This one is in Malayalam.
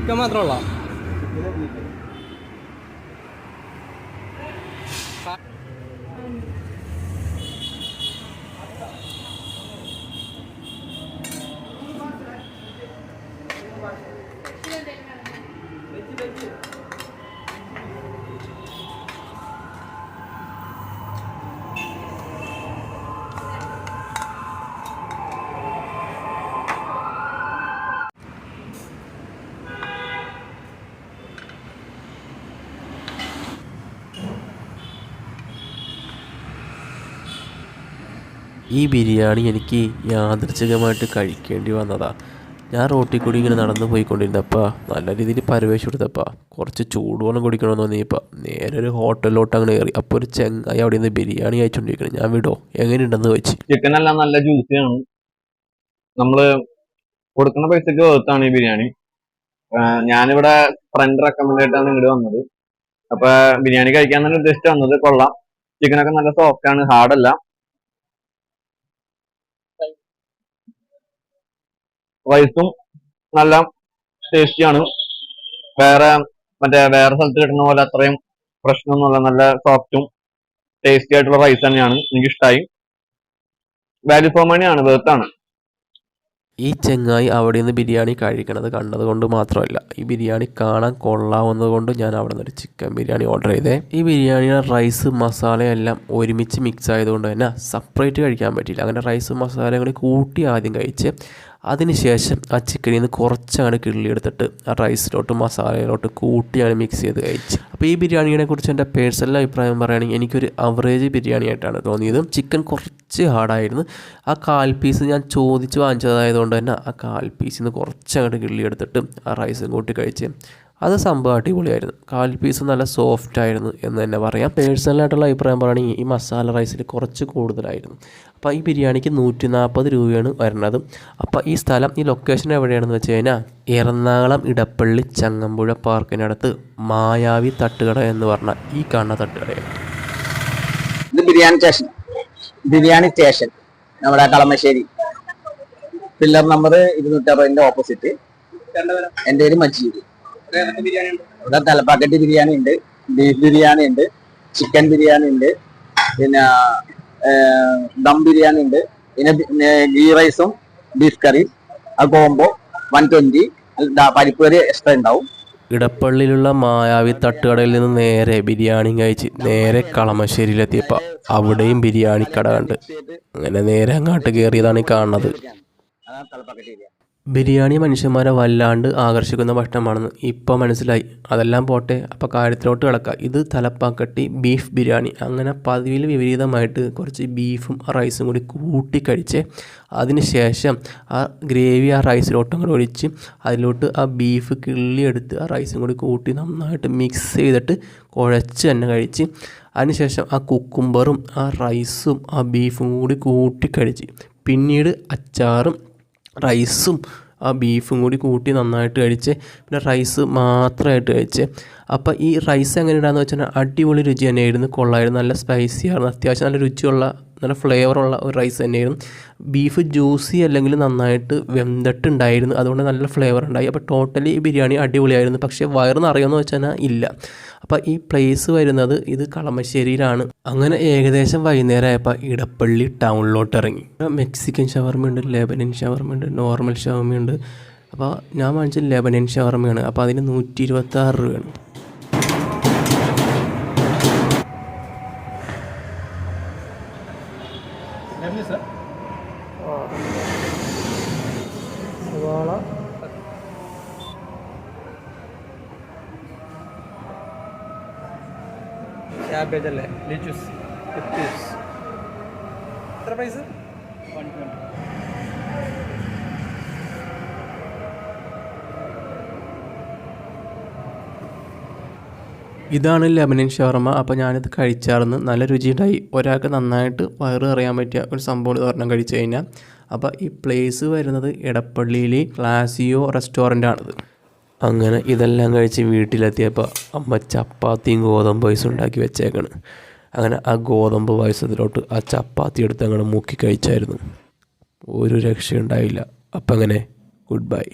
ചിക്കൻ മാത്രമുള്ള ഈ ബിരിയാണി എനിക്ക് യാദൃച്ഛികമായിട്ട് കഴിക്കേണ്ടി വന്നതാ. ഞാൻ റോട്ടിൽ കൂടി ഇങ്ങനെ നടന്നു പോയിക്കൊണ്ടിരുന്നപ്പോൾ നല്ല രീതിയിൽ പരവേശം കൊടുത്തപ്പോൾ കുറച്ച് ചൂടുവെള്ളം കുടിക്കണമെന്ന് തോന്നിയപ്പോൾ നേരെ ഒരു ഹോട്ടലിലോട്ട് അങ്ങനെ കയറി. അപ്പോൾ ഒരു ചെങ്ങായി അവിടെ നിന്ന് ബിരിയാണി അയച്ചുകൊണ്ടിരിക്കണം ഞാൻ വിടോ എങ്ങനെയുണ്ടെന്ന് ചോദിച്ചു. ചിക്കൻ എല്ലാം നല്ല ജ്യൂസിയാണ് നമ്മൾ കൊടുക്കുന്ന പൈസക്ക് വേർത്താണ് ഈ ബിരിയാണി. ഞാനിവിടെ ഫ്രണ്ട് റെക്കമെൻഡ് ആയിട്ടാണ് ഇങ്ങോട്ട് വന്നത്. അപ്പൊ ബിരിയാണി കഴിക്കാൻ തന്നെ ഉദ്ദേശിച്ച് വന്നത് കൊള്ളാം. ചിക്കനൊക്കെ നല്ല സോഫ്റ്റ് ആണ് ഹാർഡ് റൈസും നല്ല ടേസ്റ്റിയാണ് വേറെ മറ്റേ വേറെ സ്ഥലത്ത് കിട്ടുന്ന പോലെ അത്രയും പ്രശ്നമൊന്നുമില്ല നല്ല സോഫ്റ്റും ടേസ്റ്റി ആയിട്ടുള്ള റൈസ് തന്നെയാണ്. എനിക്ക് ഇഷ്ടമായി വാല്യൂ ഫോർ മണിയാണ് വേർത്താണ് ഈ ചെങ്ങായി അവിടെ നിന്ന് ബിരിയാണി കഴിക്കണത് കണ്ടത് കൊണ്ട് മാത്രമല്ല ഈ ബിരിയാണി കാണാൻ കൊള്ളാവുന്നത് കൊണ്ട് ഞാൻ അവിടെ ഒരു ചിക്കൻ ബിരിയാണി ഓർഡർ ചെയ്തേ. ഈ ബിരിയാണിയുടെ റൈസ് മസാലയെല്ലാം ഒരുമിച്ച് മിക്സ് ആയതുകൊണ്ട് തന്നെ സെപ്പറേറ്റ് കഴിക്കാൻ പറ്റിയില്ല. അങ്ങനെ റൈസ് മസാലയും കൂടി കൂട്ടി ആദ്യം കഴിച്ച് അതിനുശേഷം ആ ചിക്കനിൽ നിന്ന് കുറച്ചങ്ങോട്ട് കിള്ളിയെടുത്തിട്ട് ആ റൈസിലോട്ട് മസാലയിലോട്ട് കൂട്ടിയാണ് മിക്സ് ചെയ്ത് കഴിച്ച്. അപ്പോൾ ഈ ബിരിയാണിയെ കുറിച്ച് എന്റെ പേഴ്സണൽ അഭിപ്രായം പറയുകയാണെങ്കിൽ എനിക്കൊരു അവറേജ് ബിരിയാണി ആയിട്ടാണ് തോന്നിയത്. ചിക്കൻ കുറച്ച് ഹാർഡായിരുന്നു ആ കാൽ പീസ് ഞാൻ ചോദിച്ച് വാങ്ങിച്ചതായതുകൊണ്ട് തന്നെ ആ കാൽ പീസിൽ നിന്ന് കുറച്ചങ്ങോട്ട് കിള്ളിയെടുത്തിട്ട് ആ റൈസും കൂട്ടി കഴിച്ച് അത് സംഭവം അടിപൊളിയായിരുന്നു. കാൽ പീസ് നല്ല സോഫ്റ്റ് ആയിരുന്നു എന്ന് തന്നെ പറയാം. പേഴ്സണലായിട്ടുള്ള അഭിപ്രായം പറയുകയാണെങ്കിൽ ഈ മസാല റൈസിൽ കുറച്ച് കൂടുതലായിരുന്നു. അപ്പോൾ ഈ ബിരിയാണിക്ക് നൂറ്റി നാൽപ്പത് രൂപയാണ് വരുന്നത് അപ്പോൾ ഈ സ്ഥലം ഈ ലൊക്കേഷൻ എവിടെയാണെന്ന് വെച്ച് കഴിഞ്ഞാൽ എറണാകുളം ഇടപ്പള്ളി ചങ്ങമ്പുഴ പാർക്കിനടുത്ത് മായാവി തട്ടുകട എന്ന് പറഞ്ഞ ഈ കാണുന്ന തട്ടുകടയാണ്. ഇത് ബിരിയാണി സ്റ്റേഷൻ ബിരിയാണി സ്റ്റേഷൻ നമ്മുടെ കളമശ്ശേരി. പില്ലർ നമ്പർ ഇരുന്നൂറ്ററുപതിന്റെ ഓപ്പോസിറ്റ് എന്റെ പേര് മജീദ് ഇവിടെ തലപ്പാക്കറ്റ് ബിരിയാണി ഉണ്ട് ബീഫ് ബിരിയാണി ഉണ്ട് ചിക്കൻ ബിരിയാണി ഉണ്ട് പിന്നെ ദം ബിരിയാണി ഉണ്ട് പിന്നെ ഗീ റൈസും ബീഫ് കറിയും ആ കോംബോ വൺ ട്വന്റി പരിപ്പ് കറി എക്സ്ട്രാ ഉണ്ടാവും. ഇടപ്പള്ളിയിലുള്ള മായാവി തട്ടുകടയിൽ നിന്ന് നേരെ ബിരിയാണി കഴിച്ച് നേരെ കളമശ്ശേരിയിലെത്തിയപ്പോൾ അവിടെയും ബിരിയാണി കട കണ്ട്. അങ്ങനെ നേരെ അങ്ങോട്ട് കയറിയതാണ് ഈ കാണുന്നത്. ബിരിയാണി മനുഷ്യന്മാരെ വല്ലാണ്ട് ആകർഷിക്കുന്ന ഭക്ഷണമാണെന്ന് ഇപ്പോൾ മനസ്സിലായി. അതെല്ലാം പോട്ടെ അപ്പോൾ കാര്യത്തിലോട്ട് കിടക്കുക ഇത് തലപ്പാക്കട്ടി ബീഫ് ബിരിയാണി. അങ്ങനെ പതിവിൽ വിപരീതമായിട്ട് കുറച്ച് ബീഫും റൈസും കൂടി കൂട്ടി കഴിച്ച് അതിന് ശേഷം ആ ഗ്രേവി ആ റൈസിലോട്ടും കൂടി ഒഴിച്ച് അതിലോട്ട് ആ ബീഫ് കിള്ളിയെടുത്ത് ആ റൈസും കൂടി കൂട്ടി നന്നായിട്ട് മിക്സ് ചെയ്തിട്ട് കുഴച്ച് തന്നെ കഴിച്ച് അതിനുശേഷം ആ കുക്കുംബറും ആ റൈസും ആ ബീഫും കൂടി കൂട്ടി കഴിച്ച്. പിന്നീട് അച്ചാറും റൈസും ആ ബീഫും കൂടി കൂട്ടി നന്നായിട്ട് കഴിച്ച് പിന്നെ റൈസ് മാത്രമായിട്ട് കഴിച്ച്. അപ്പോൾ ഈ റൈസ് എങ്ങനെ ഇടാന്ന് വെച്ചാൽ അടിപൊളി രുചി തന്നെയായിരുന്നു. കൊള്ളായിരുന്നു. നല്ല സ്പൈസി ആയിരുന്നു. അത്യാവശ്യം നല്ല രുചിയുള്ള നല്ല ഫ്ലേവറുള്ള ഒരു റൈസ് തന്നെയായിരുന്നു. ബീഫ് ജ്യൂസി അല്ലെങ്കിൽ നന്നായിട്ട് വെന്തിട്ടുണ്ടായിരുന്നു. അതുകൊണ്ട് നല്ല ഫ്ലേവർ ഉണ്ടായി. അപ്പോൾ ടോട്ടലി ബിരിയാണി അടിപൊളിയായിരുന്നു. പക്ഷേ വയറ് നിറയുമെന്ന് വെച്ചാൽ ഇല്ല. അപ്പോൾ ഈ പ്ലേസ് വരുന്നത് ഇത് കളമശ്ശേരിയിലാണ്. അങ്ങനെ ഏകദേശം വൈകുന്നേരം ആയപ്പോൾ ഇടപ്പള്ളി ടൗണിലോട്ട് ഇറങ്ങി. മെക്സിക്കൻ ഷവർമയുണ്ട് ലെബനൻ ഷവർമയുണ്ട് നോർമൽ ഷവർമയുണ്ട് അപ്പോൾ ഞാൻ വാങ്ങിച്ചത് ലെബനൻ ഷവർമയാണ് അപ്പോൾ അതിന് നൂറ്റി ഇരുപത്തി ആറ് രൂപയാണ് സവാള. ക്യാബേജ് അല്ലേ? ലിച്ചൂസ് എത്ര പ്രൈസ് ഇതാണ് ലെമനൻ ഷവർമ. അപ്പോൾ ഞാനിത് കഴിച്ചാർന്ന് നല്ല രുചിയുണ്ടായി. ഒരാൾക്ക് നന്നായിട്ട് വയറ് അറിയാൻ പറ്റിയ ഒരു സംഭവം ഇത് ഒരെണ്ണം കഴിച്ചു കഴിഞ്ഞാൽ അപ്പോൾ ഈ പ്ലേസ് വരുന്നത് ഇടപ്പള്ളിയിലെ ക്ലാസിയോ റെസ്റ്റോറന്റ് ആണത്. അങ്ങനെ ഇതെല്ലാം കഴിച്ച് വീട്ടിലെത്തിയപ്പോൾ അമ്മ ചപ്പാത്തിയും ഗോതമ്പ് പൈസ ഉണ്ടാക്കി വെച്ചേക്കാണ്. അങ്ങനെ ആ ഗോതമ്പ് പായസത്തിലോട്ട് ആ ചപ്പാത്തി എടുത്ത് അങ്ങനെ മുക്കി കഴിച്ചായിരുന്നു. ഒരു രക്ഷയുണ്ടായില്ല. അപ്പം അങ്ങനെ ഗുഡ് ബൈ